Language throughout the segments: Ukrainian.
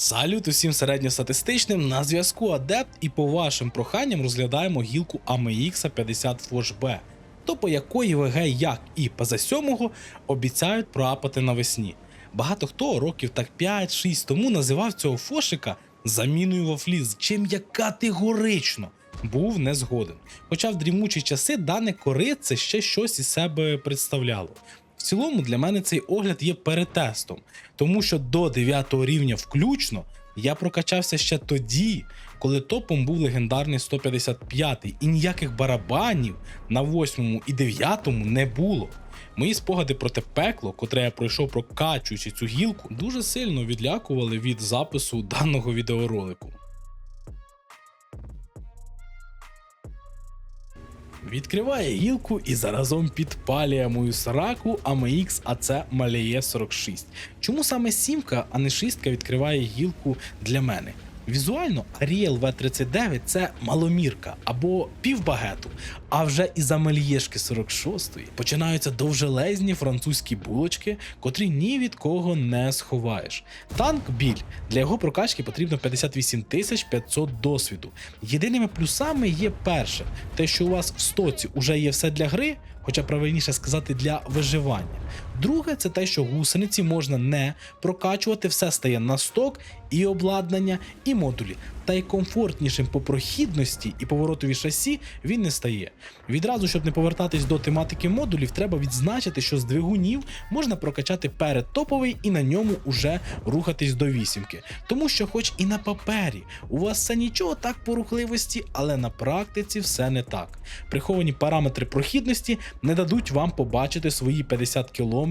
Салют усім середньостатистичним на зв'язку Адепт і по вашим проханням розглядаємо гілку AMX 50 Forge B, то по якої ВГ як і ПЗ7 обіцяють проапати навесні. Багато хто років так 5-6 тому називав цього фошика заміною вафліз, чим я категорично був не згоден. Хоча в дрімучі часи дане корице ще щось із себе представляло. В цілому для мене цей огляд є перетестом, тому що до 9 рівня включно я прокачався ще тоді, коли топом був легендарний 155 і ніяких барабанів на 8 і 9 не було. Мої спогади про те пекло, котре я пройшов прокачуючи цю гілку, дуже сильно відлякували від запису даного відеоролику. Відкриває гілку і заразом підпалює мою сраку AMX AC Maleye 46. Чому саме сімка, а не шістка відкриває гілку для мене? Візуально Ariel V39 це маломірка або півбагету, а вже із Амельєшки 46 починаються довжелезні французькі булочки, котрі ні від кого не сховаєш. Танк біль для його прокачки потрібно 58 500 досвіду. Єдиними плюсами є перше, те, що у вас в стоці вже є все для гри, хоча правильніше сказати для виживання. Друге, це те, що гусениці можна не прокачувати, все стає на сток, і обладнання, і модулі. Та й комфортнішим по прохідності і поворотові шасі він не стає. Відразу, щоб не повертатись до тематики модулів, треба відзначити, що з двигунів можна прокачати перед топовий і на ньому уже рухатись до вісімки. Тому що, хоч і на папері, у вас все нічого так по рухливості, але на практиці все не так. Приховані параметри прохідності не дадуть вам побачити свої 50 км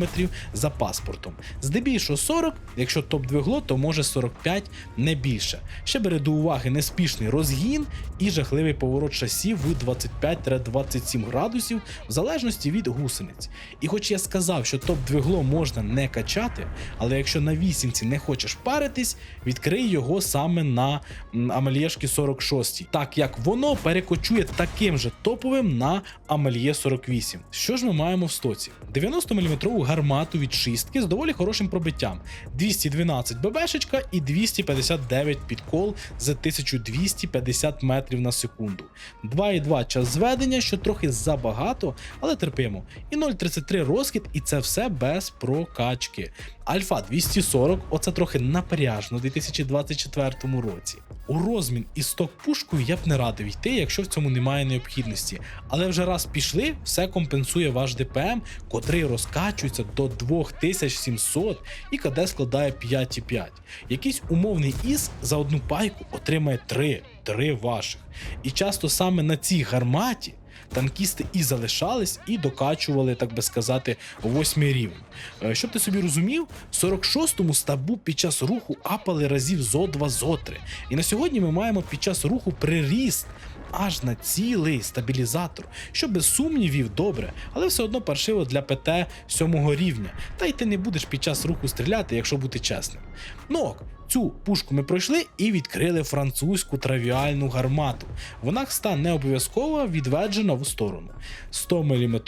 за паспортом. Здебільшого 40, якщо топ двигло, то може 45 не більше. Ще бере до уваги неспішний розгін і жахливий поворот шасі в 25-27 градусів в залежності від гусениць. І хоч я сказав, що топ двигло можна не качати, але якщо на вісімці не хочеш паритись, відкрий його саме на Амельєшки 46, так як воно перекочує таким же топовим на Амельє 48. Що ж ми маємо в стоці? 90 мм гармату від шістки з доволі хорошим пробиттям, 212 ББшечка і 259 підкол за 1250 метрів на секунду. 2,2 час зведення, що трохи забагато, але терпимо. І 0,33 розкид, і це все без прокачки. Альфа 240, оце трохи напряжно у 2024 році. У розмін із сток пушкою я б не радив йти, якщо в цьому немає необхідності. Але вже раз пішли, все компенсує ваш ДПМ, котрий розкачується до 2700 і КД складає 5,5. Якийсь умовний ІС за одну пайку отримає 3, 3 ваших. І часто саме на цій гарматі танкісти і залишались, і докачували, так би сказати, восьмий рівень. Е, Щоб ти собі розумів, в 46-му стабу під час руху апали разів зо 2 зо 3. І на сьогодні ми маємо під час руху приріст. Аж на цілий стабілізатор, що без сумнівів добре, але все одно паршиво для ПТ 7 рівня. Та й ти не будеш під час руху стріляти, якщо бути чесним. Ну ок, цю пушку ми пройшли і відкрили французьку травіальну гармату. Вона ста не обов'язково відведжена в сторону. 100 мм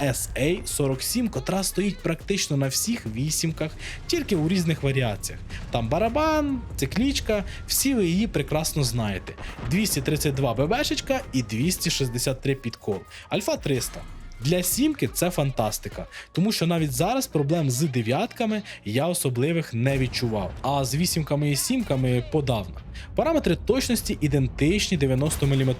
SA-47, котра стоїть практично на всіх вісімках, тільки у різних варіаціях. Там барабан, циклічка, всі ви її прекрасно знаєте. 232 ББшечка і 263 підкол. Альфа 300. Для сімки це фантастика, тому що навіть зараз проблем з дев'ятками я особливих не відчував, а з вісімками і сімками подавно. Параметри точності ідентичні 90 мм.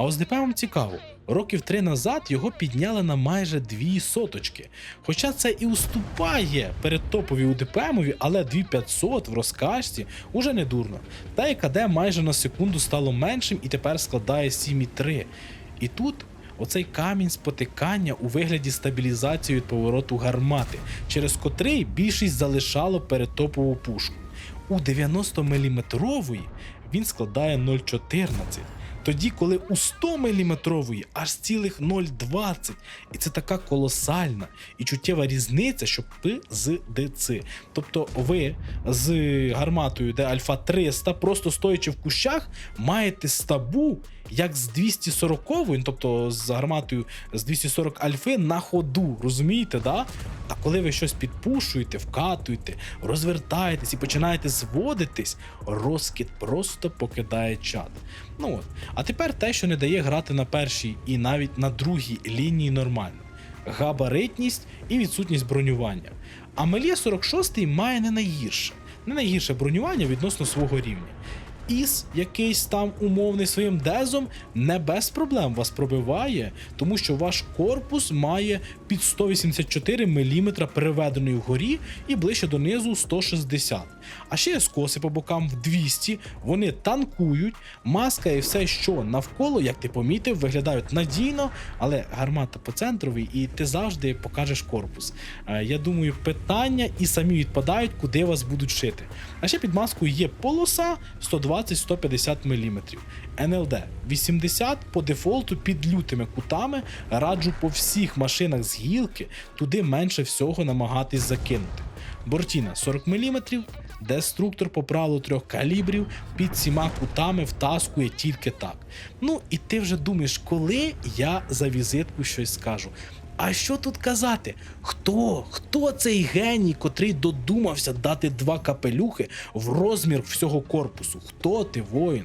А ось ДПМ цікаво, років три назад його підняли на майже дві соточки. Хоча це і уступає перед топові у ДПМові, але 2500 в розкачці уже не дурно. Та й КД майже на секунду стало меншим і тепер складає 7,3. І тут оцей камінь спотикання у вигляді стабілізації від повороту гармати, через котрий більшість залишало перед топову пушку. У 90 мм він складає 0,14. Тоді, коли у 100 мм аж цілих 0,20. І це така колосальна і чуттєва різниця, що пи з ДЦ. Тобто ви з гарматою, де Альфа 300, просто стоячи в кущах, маєте стабу, як з 240, тобто з гарматою з 240 альфи на ходу. Розумієте, да? А коли ви щось підпушуєте, вкатуєте, розвертаєтесь і починаєте зводитись, розкид просто покидає чат. Ну от. А тепер те, що не дає грати на першій і навіть на другій лінії нормально. Габаритність і відсутність бронювання. А Мелє 46 має не найгірше, не найгірше бронювання відносно свого рівня. Іс, якийсь там умовний своїм дезом, не без проблем вас пробиває, тому що ваш корпус має під 184 мм переведеної вгорі і ближче донизу 160. А ще є скоси по бокам в 200, вони танкують, маска і все, що навколо, як ти помітив, виглядають надійно, але гармата по центровій, і ти завжди покажеш корпус. Е, Я думаю, питання і самі відпадають, куди вас будуть шити. А ще під маскою є полоса 120-150 мм. НЛД 80 по дефолту під лютими кутами. Раджу по всіх машинах з гілки туди менше всього намагатись закинути. Бортіна 40 мм, деструктор по правилу трьох калібрів під всіма кутами втаскує тільки так. Ну і ти вже думаєш, коли я за візитку щось скажу. А що тут казати? Хто? Хто цей геній, котрий додумався дати два капелюхи в розмір всього корпусу? Хто ти, воїн?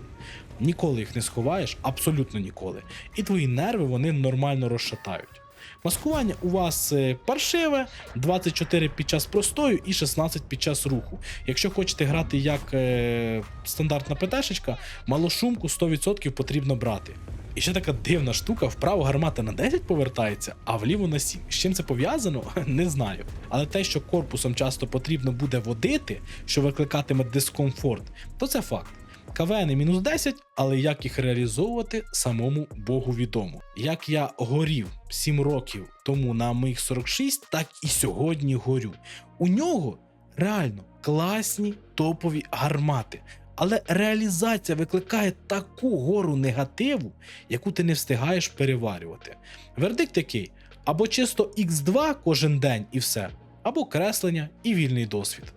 Ніколи їх не сховаєш, абсолютно ніколи. І твої нерви вони нормально розшатають. Маскування у вас е, паршиве, 24 під час простою і 16 під час руху. Якщо хочете грати як е, стандартна ПТшечка, малошумку 100% потрібно брати. І ще така дивна штука: вправо гармата на 10 повертається, а вліво на 7. З чим це пов'язано, не знаю. Але те, що корпусом часто потрібно буде водити, що викликатиме дискомфорт, то це факт. КВН мінус 10, але як їх реалізовувати самому Богу відомо. Як я горів 7 років тому на моїх 46, так і сьогодні горю. У нього реально класні топові гармати. Але реалізація викликає таку гору негативу, яку ти не встигаєш переварювати. Вердикт який: або чисто X2 кожен день і все, або креслення і вільний досвід.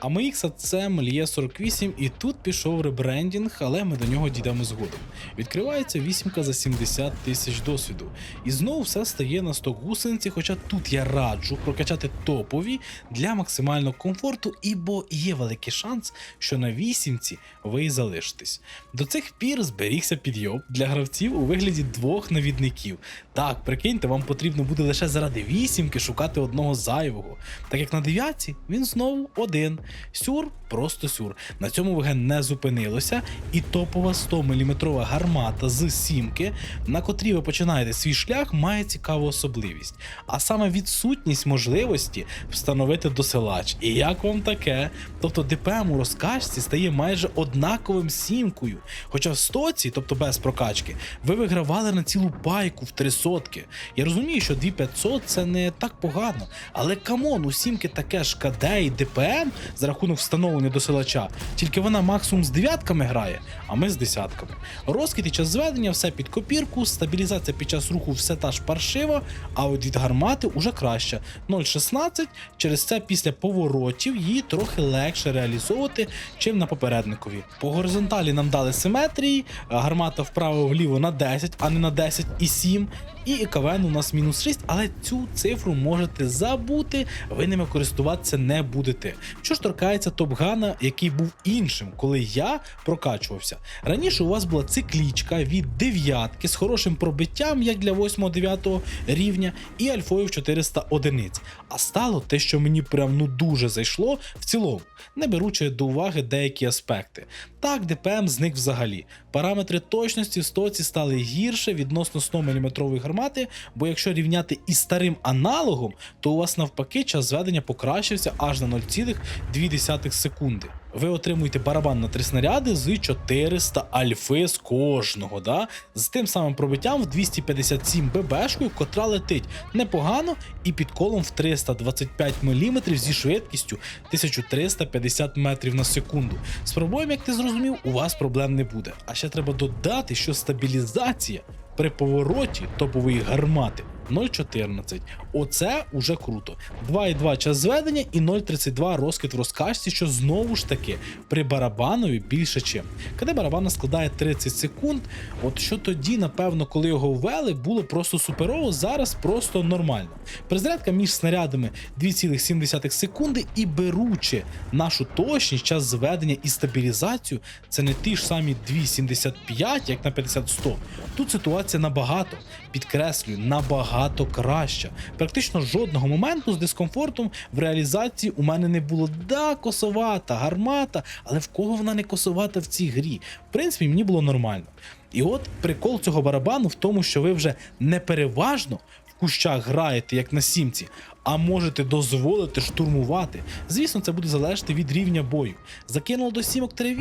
А MX це Мельє 48, і тут пішов ребрендінг, але ми до нього дійдемо згодом. Відкривається вісімка за 70 тисяч досвіду. І знову все стає на сток гусениці, хоча тут я раджу прокачати топові для максимального комфорту, ібо є великий шанс, що на вісімці ви і залишитесь. До цих пір зберігся підйоб для гравців у вигляді двох навідників. Так, прикиньте, вам потрібно буде лише заради вісімки шукати одного зайвого. Так як на дев'ятці він знову один. Сюр просто сюр. На цьому ВГ не зупинилося, і топова 100-мм гармата з сімки, на котрій ви починаєте свій шлях, має цікаву особливість. А саме відсутність можливості встановити досилач. І як вам таке? Тобто ДПМ у розкачці стає майже однаковим сімкою. Хоча в стоці, тобто без прокачки, ви вигравали на цілу пайку в три сотки. Я розумію, що 2500 це не так погано, але камон, у сімки таке ж КД і ДПМ за рахунок встановлення досилача, тільки вона максимум з дев'ятками грає, а ми з десятками. Розкид і час зведення все під копірку, стабілізація під час руху все та ж паршива, а от від гармати уже краще. 0,16, через це після поворотів її трохи легше реалізовувати, чим на попередникові. По горизонталі нам дали симетрії, гармата вправо-вліво на 10, а не на 10 і 7. І КВН у нас мінус 6, але цю цифру можете забути, ви ними користуватися не будете. Що ж торкається Топгана, який був іншим, коли я прокачувався. Раніше у вас була циклічка від дев'ятки з хорошим пробиттям, як для 8-9 рівня, і альфою в 400 одиниць. А стало те, що мені прям ну дуже зайшло в цілому, не беручи до уваги деякі аспекти. Так, ДПМ зник взагалі. Параметри точності в стоці стали гірше відносно 100-мм гармати, бо якщо рівняти із старим аналогом, то у вас навпаки час зведення покращився аж на 0,2 секунди. Ви отримуєте барабан на три снаряди з 400 альфи з кожного, да? з тим самим пробиттям в 257 ББшкою, котра летить непогано і під колом в 325 мм зі швидкістю 1350 метрів на секунду. З пробоєм, як ти зрозумів, у вас проблем не буде. А ще треба додати, що стабілізація при повороті топової гармати 0,14. Оце уже круто. 2,2 час зведення і 0,32 розкид в розкачці, що знову ж таки при барабанові більше чим. КД барабана складає 30 секунд. От що тоді, напевно, коли його ввели, було просто суперово, зараз просто нормально. Перезарядка між снарядами 2,7 секунди і беручи нашу точність, час зведення і стабілізацію, це не ті ж самі 2,75, як на 50-100. Тут ситуація набагато, підкреслюю, набагато краща. Практично жодного моменту з дискомфортом в реалізації у мене не було. Да, косовата, гармата, але в кого вона не косовата в цій грі? В принципі, мені було нормально. І от прикол цього барабану в тому, що ви вже не переважно в кущах граєте, як на сімці, а можете дозволити штурмувати. Звісно, це буде залежати від рівня бою. Закинуло до сімок 3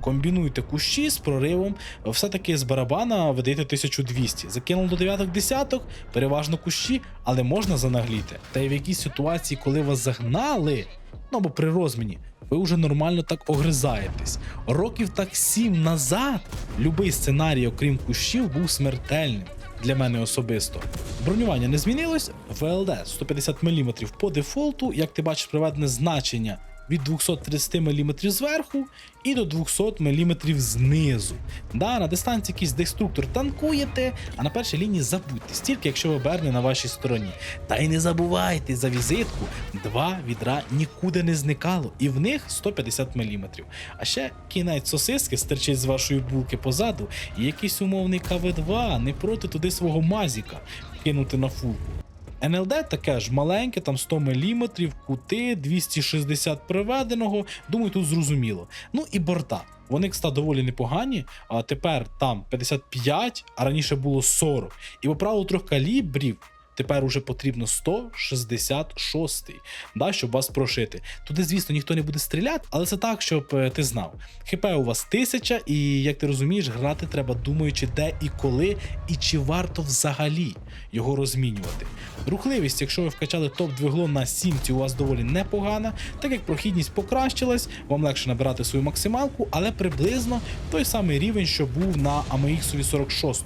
комбінуйте кущі з проривом, все-таки з барабана видаєте 1200. Закинуло до дев'яток десяток, переважно кущі, але можна занагліти. Та й в якійсь ситуації, коли вас загнали, ну або при розміні, ви вже нормально так огризаєтесь. Років так сім назад любий сценарій, окрім кущів, був смертельним. Для мене особисто. Бронювання не змінилось. ВЛД 150 мм по дефолту, як ти бачиш, приведене значення від 230 мм зверху і до 200 мм знизу. Да, на дистанції якийсь деструктор танкуєте, а на першій лінії забудьте, стільки, якщо ви берне на вашій стороні. Та й не забувайте за візитку, два відра нікуди не зникало, і в них 150 мм. А ще кінець сосиски стерчить з вашої булки позаду, і якийсь умовний КВ2 не проти туди свого мазіка кинути на фулку. НЛД таке ж маленьке, там 100 мм, кути, 260 приведеного. Думаю, тут зрозуміло. Ну і борта. Вони, кстати, доволі непогані, а тепер там 55, а раніше було 40. І по правилу трьох калібрів тепер уже потрібно 166, да, щоб вас прошити. Туди, звісно, ніхто не буде стріляти, але це так, щоб е, ти знав. ХП у вас 1000, і як ти розумієш, грати треба думаючи, де і коли, і чи варто взагалі його розмінювати. Рухливість, якщо ви вкачали топ-двигло на сімці, у вас доволі непогана, так як прохідність покращилась, вам легше набирати свою максималку, але приблизно той самий рівень, що був на AMX 46.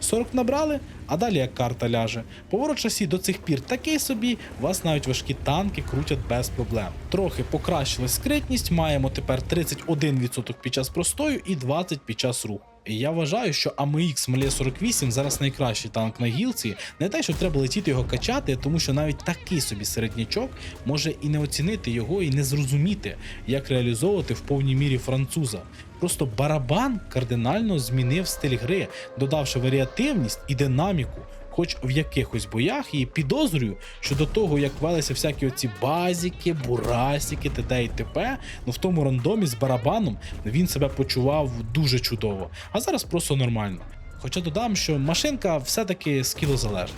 40 набрали, а далі як карта ляже. Поворот шасі до цих пір такий собі, вас навіть важкі танки крутять без проблем. Трохи покращилась скритність, маємо тепер 31% під час простою і 20% під час руху. Я вважаю, що AMX Melee 48 зараз найкращий танк на гілці. Не те, що треба летіти його качати, тому що навіть такий собі середнячок може і не оцінити його, і не зрозуміти, як реалізовувати в повній мірі француза. Просто барабан кардинально змінив стиль гри, додавши варіативність і динаміку. Хоч в якихось боях і підозрюю, що до того, як велися всякі оці базіки, бурасіки, т.д. і т.п., ну в тому рандомі з барабаном він себе почував дуже чудово, а зараз просто нормально. Хоча додам, що машинка все-таки скілозалежна.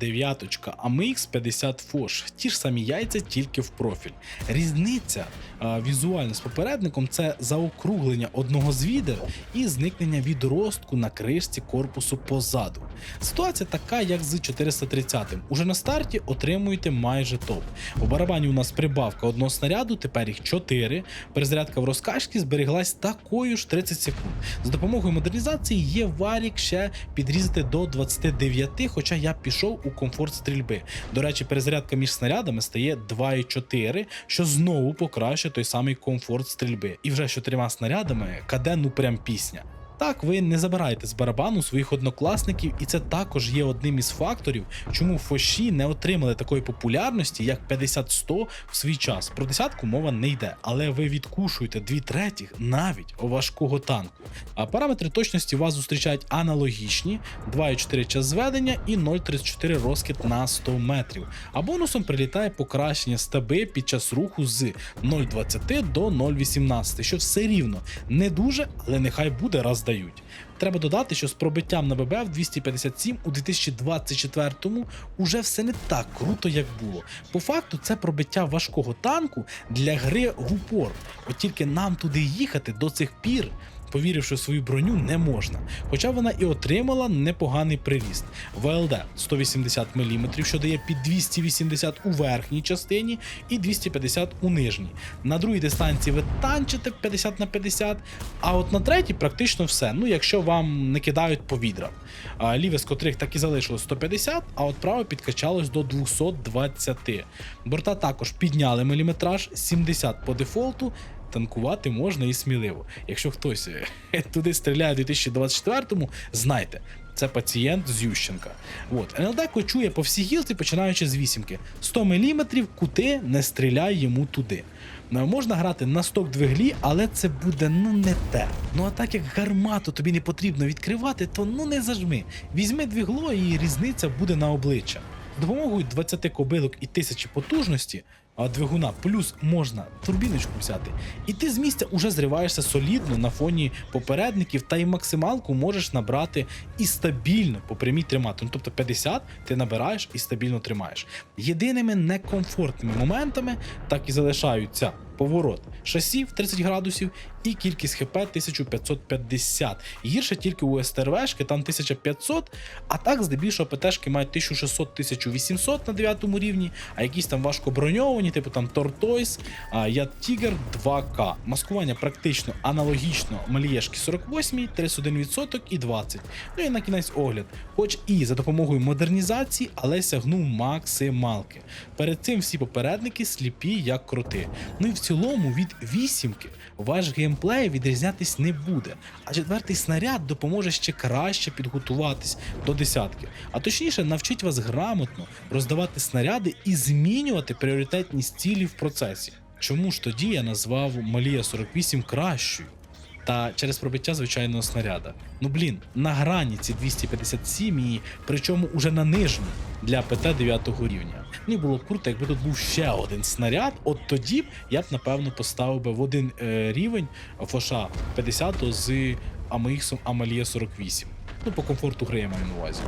Дев'яточка AMX 50 Foch. Ті ж самі яйця, тільки в профіль. Різниця візуально з попередником це заокруглення одного з відер і зникнення відростку на кришці корпусу позаду. Ситуація така, як з 430-м. Уже на старті отримуєте майже топ. У барабані у нас прибавка одного снаряду, тепер їх 4. Перезарядка в розкачці збереглась такою ж 30 секунд. За допомогою модернізації є варік ще підрізати до 29, хоча я пішов у комфорт стрільби. До речі, перезарядка між снарядами стає 2,4, що знову покращує той самий комфорт стрільби. І вже з чотирма снарядами КД ну прям пісня. Так, ви не забираєте з барабану своїх однокласників, і це також є одним із факторів, чому фоші не отримали такої популярності, як 50-100 в свій час. Про десятку мова не йде, але ви відкушуєте дві третіх навіть важкого танку. А параметри точності вас зустрічають аналогічні: 2,4 час зведення і 0,34 розкид на 100 метрів. А бонусом прилітає покращення стаби під час руху з 0,20 до 0,18, що все рівно не дуже, але нехай буде раз дають. Треба додати, що з пробиттям на ББ в 257 у 2024-му уже все не так круто, як було. По факту, це пробиття важкого танку для гри в упор. От тільки нам туди їхати до цих пір. Повіривши в свою броню, не можна. Хоча вона і отримала непоганий приріст. ВЛД 180 мм, що дає під 280 у верхній частині і 250 у нижній. На другій дистанції ви танчите 50 на 50, а от на третій практично все. Ну, якщо вам не кидають по. Ліве з котрих так і залишилось 150, а от право підкачалось до 220. Борта також підняли міліметраж 70 по дефолту. Танкувати можна і сміливо. Якщо хтось е, туди стріляє у 2024-му, знайте, це пацієнт з Ющенка. От, НЛД кочує по всій гілці, починаючи з вісімки. 100 мм кути не стріляй йому туди. Ну, Можна грати на сток двиглі, але це буде ну не те. Ну а так як гармату тобі не потрібно відкривати, то ну не зажми. Візьми двигло і різниця буде на обличчя. З допомогою 20 кобилок і 1000 потужності, двигуна плюс можна турбіночку взяти, і ти з місця уже зриваєшся солідно на фоні попередників, та й максималку можеш набрати і стабільно по прямій тримати. Ну тобто 50 ти набираєш і стабільно тримаєш. Єдиними некомфортними моментами так і залишаються поворот шасі в 30 градусів і кількість хп 1550. Гірше тільки у СТРВшки, там 1500, а так здебільшого ПТшки мають 1600-1800 на 9 рівні, а якісь там важко броньовані, типу там Tortoise, а я Tiger 2К. Маскування практично аналогічно Малієшки 48, 31% і 20. Ну і на кінець огляд. Хоч і за допомогою модернізації, але сягнув максималки. Перед цим всі попередники сліпі як кроти. Ну і в цілому від вісімки ваш геймплей відрізнятись не буде, а четвертий снаряд допоможе ще краще підготуватись до десятки. А точніше, навчить вас грамотно роздавати снаряди і змінювати пріоритетність цілі в процесі. Чому ж тоді я назвав Малія 48 кращою? Та через пробиття звичайного снаряда. Ну блін, на грані ці 257 і причому уже на нижню для ПТ 9 рівня. Мені було б круто, якби тут був ще один снаряд. От тоді б я б напевно поставив би в один е, рівень Фоша 50 з АМХ Амалія 48. Ну, по комфорту гри я маю на увазі.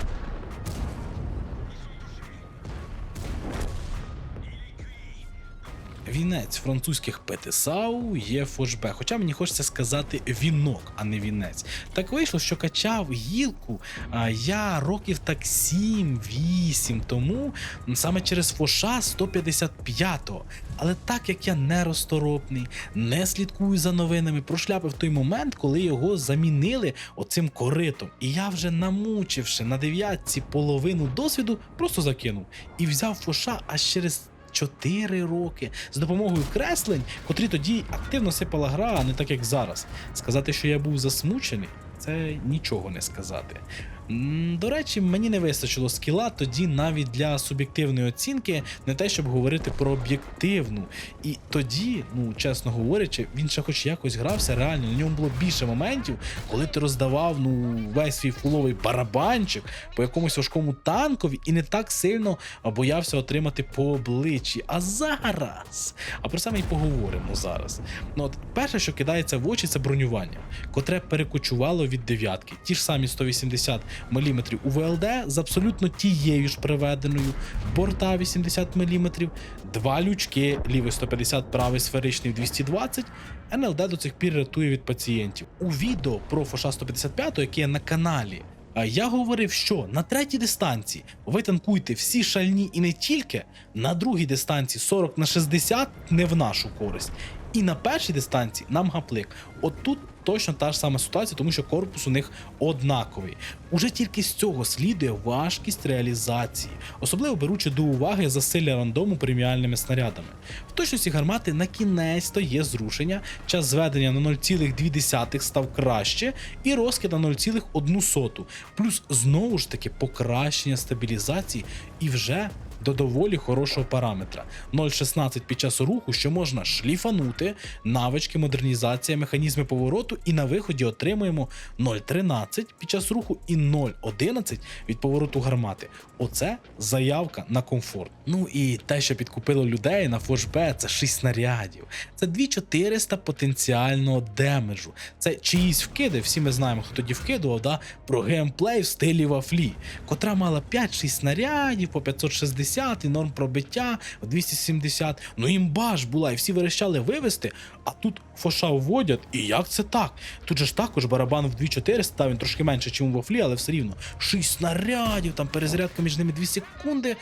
Вінець французьких ПТСАУ є фошбе. Хоча мені хочеться сказати вінок, а не вінець. Так вийшло, що качав гілку а, я років так 7-8 тому, саме через фоша 155-го. Але так як я не розторопний, не слідкую за новинами, прошляпив той момент, коли його замінили оцим коритом. І я вже намучивши на дев'ятці половину досвіду, просто закинув і взяв фоша аж через. 4 роки з допомогою креслень, котрі тоді активно сипала гра, а не так як зараз. Сказати, що я був засмучений, це нічого не сказати. До речі, мені не вистачило скіла тоді навіть для суб'єктивної оцінки, не те, щоб говорити про об'єктивну. І тоді, ну чесно говорячи, він ще хоч якось грався реально. На ньому було більше моментів, коли ти роздавав ну весь свій фуловий барабанчик по якомусь важкому танкові і не так сильно боявся отримати по обличчі. А зараз, а про це ми й поговоримо зараз. Ну от перше, що кидається в очі, це бронювання, котре перекочувало від дев'ятки. Ті ж самі 180 мм у ВЛД з абсолютно тією ж приведеною, борта 80 мм, два лючки, лівий 150, правий сферичний 220. НЛД до цих пір рятує від пацієнтів. У відео про Фоша 155, яке є на каналі. Я говорив, що на третій дистанції ви танкуєте всі шальні і не тільки, на другій дистанції 40 на 60 не в нашу користь. І на першій дистанції нам гаплик. От тут точно та ж сама ситуація, тому що корпус у них однаковий. Уже тільки з цього слідує важкість реалізації, особливо беручи до уваги засилля рандому преміальними снарядами. В точності гармати на кінець то є зрушення, час зведення на 0,2 став краще, і розкид на 0,1. Плюс знову ж таки покращення стабілізації і вже до доволі хорошого параметра 0,16 під час руху, що можна шліфанути, навички, модернізація, механізми повороту, і на виході отримуємо 0,13 під час руху і 0,11 від повороту гармати. Оце заявка на комфорт. Ну і те, що підкупило людей на фошбе, це 6 снарядів. Це 2400 потенціального демеджу. Це чиїсь вкиди. Всі ми знаємо, хто тоді вкидував, да, про геймплей в стилі вафлі, котра мала 5-6 снарядів по 560 і норм пробиття в 270. Ну імба ж була, і всі верещали вивести, а тут фоша вводять. І як це так? тут же ж також барабан в 2400, та він трошки менше, ніж у Вофлі, але все рівно. 6 снарядів, там перезарядка між ними 2 секунди.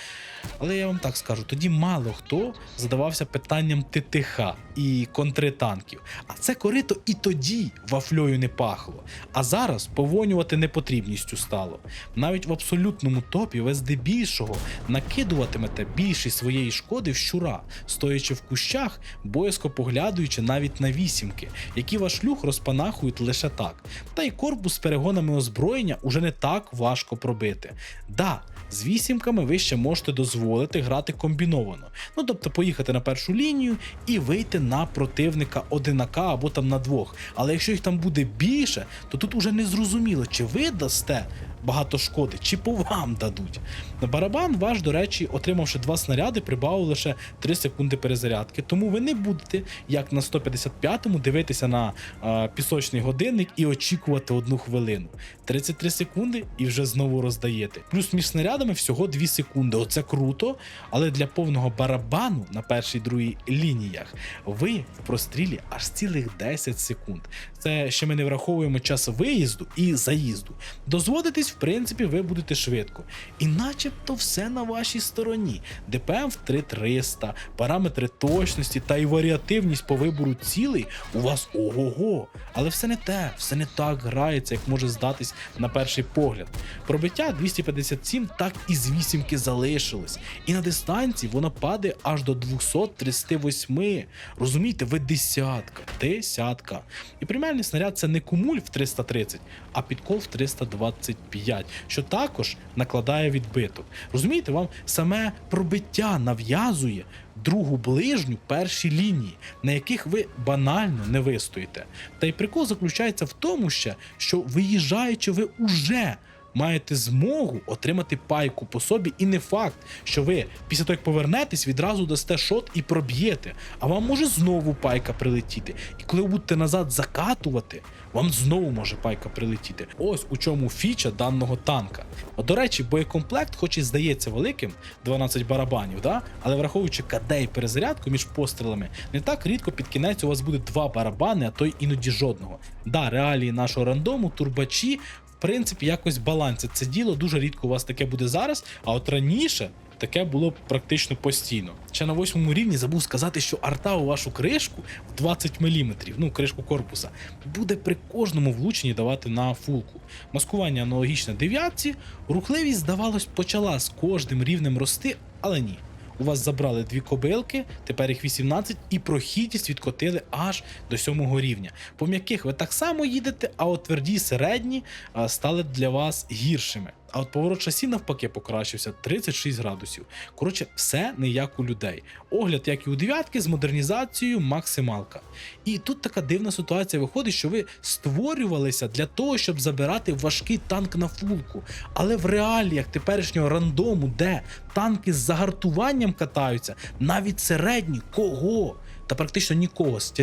Але я вам так скажу, тоді мало хто задавався питанням ТТХ і контртанків. А це корито і тоді вафлею не пахло. А зараз повонювати непотрібністю стало. Навіть в абсолютному топі ви здебільшого накидуватимете більшість своєї шкоди в щура, стоячи в кущах, боязко поглядаючи навіть на вісімки, які ваш люх розпанахують лише так. Та й корпус з перегонами озброєння уже не так важко пробити. Да, з вісімками ви ще можете дозволити грати комбіновано. Ну тобто поїхати на першу лінію і вийти на противника одинака або там на двох. Але якщо їх там буде більше, то тут уже не зрозуміло, чи ви дасте багато шкоди, чи по вам дадуть. Барабан ваш, до речі, отримавши два снаряди, прибавив лише 3 секунди перезарядки. Тому ви не будете, як на 155-му, дивитися на а, пісочний годинник і очікувати одну хвилину. 33 секунди і вже знову роздаєте. Плюс між снарядами всього 2 секунди. Оце круто, але для повного барабану на першій другій лініях ви в прострілі аж цілих 10 секунд. Це ще ми не враховуємо час виїзду і заїзду. Дозводитись, в принципі, ви будете швидко. І начебто все на вашій стороні. ДПМ в 3300, параметри точності та й варіативність по вибору цілей у вас ого-го. Але все не те, все не так грається, як може здатись на перший погляд. Пробиття 257 так і з вісімки залишилось. І на дистанції воно падає аж до 238. Розумієте, ви десятка, десятка. І преміальний снаряд це не кумуль в 330, а підкол в 325, що також накладає відбиток. Розумієте, вам саме пробиття нав'язує другу ближню перші лінії, на яких ви банально не вистоїте. Та й прикол заключається в тому, ще, що виїжджаючи, ви уже маєте змогу отримати пайку по собі, і не факт, що ви після того, як повернетесь, відразу дасте шот і проб'єте. А вам може знову пайка прилетіти. І коли ви будете назад закатувати, вам знову може пайка прилетіти. Ось у чому фіча даного танка. От, до речі, боєкомплект, хоч і здається великим, 12 барабанів, да? але враховуючи КД і перезарядку між пострілами, не так рідко під кінець у вас буде два барабани, а то й іноді жодного. Да, реалії нашого рандому, турбачі, принципі, якось балансять це діло. Дуже рідко у вас таке буде зараз, а от раніше. Таке було практично постійно. Ще на восьмому рівні забув сказати, що арта у вашу кришку в 20 мм, ну кришку корпуса, буде при кожному влученні давати на фулку. Маскування аналогічне дев'ятці, рухливість, здавалось, почала з кожним рівнем рости, але ні. У вас забрали дві кобилки, тепер їх 18, і прохідність відкотили аж до сьомого рівня. По м'яких ви так само їдете, а от тверді середні стали для вас гіршими. А от поворот шасі навпаки покращився 36 градусів. Коротше, все не як у людей. Огляд, як і у дев'ятки, з модернізацією максималка. І тут така дивна ситуація виходить, що ви створювалися для того, щоб забирати важкий танк на фулку. Але в реаліях теперішнього рандому, де танки з загартуванням катаються, навіть середні, кого? Та практично нікого з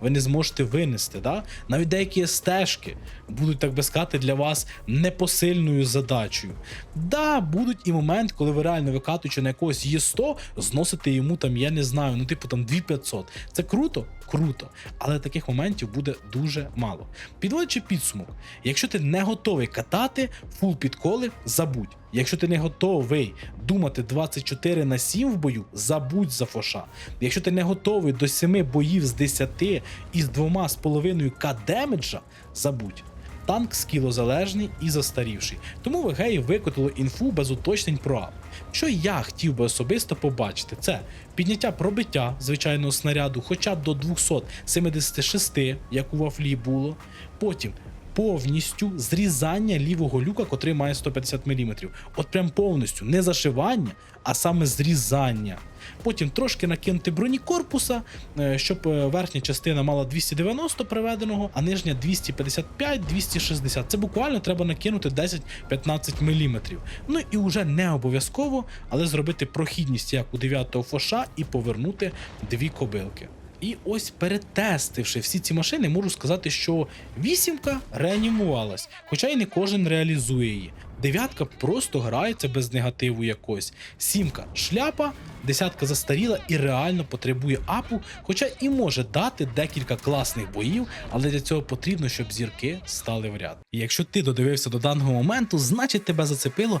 ви не зможете винести. Да? Навіть деякі стежки будуть, так би сказати, для вас непосильною задачею. Да, будуть і момент, коли ви реально викатуючи на якогось Є100, зносите йому там, я не знаю, ну типу там 2500. Це круто? Круто. Але таких моментів буде дуже мало. Підводячи підсумок, якщо ти не готовий катати фул підколи, забудь. Якщо ти не готовий думати 24 на 7 в бою, забудь за фоша. Якщо ти не готовий до 7 боїв з 10 із 2,5 к демеджа, забудь. Танк скілозалежний і застарівший, тому ВГ викотило інфу без уточнень про ап. Що я хотів би особисто побачити, це підняття пробиття звичайного снаряду хоча б до 276, як у вафлі було. Потім повністю зрізання лівого люка, котрий має 150 мм. От прям повністю не зашивання, а саме зрізання. Потім трошки накинути броні корпуса, е, щоб е, верхня частина мала 290 приведеного, а нижня 255-260. Це буквально треба накинути 10-15 мм. Ну і вже не обов'язково, але зробити прохідність як у 9-го фоша і повернути дві кобилки. І ось перетестивши всі ці машини, можу сказати, що вісімка реанімувалась, хоча й не кожен реалізує її. Дев'ятка просто грається без негативу якось. Сімка шляпа, десятка застаріла і реально потребує апу, хоча і може дати декілька класних боїв, але для цього потрібно, щоб зірки стали в ряд. І якщо ти додивився до даного моменту, значить тебе зацепило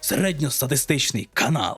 середньостатистичний канал.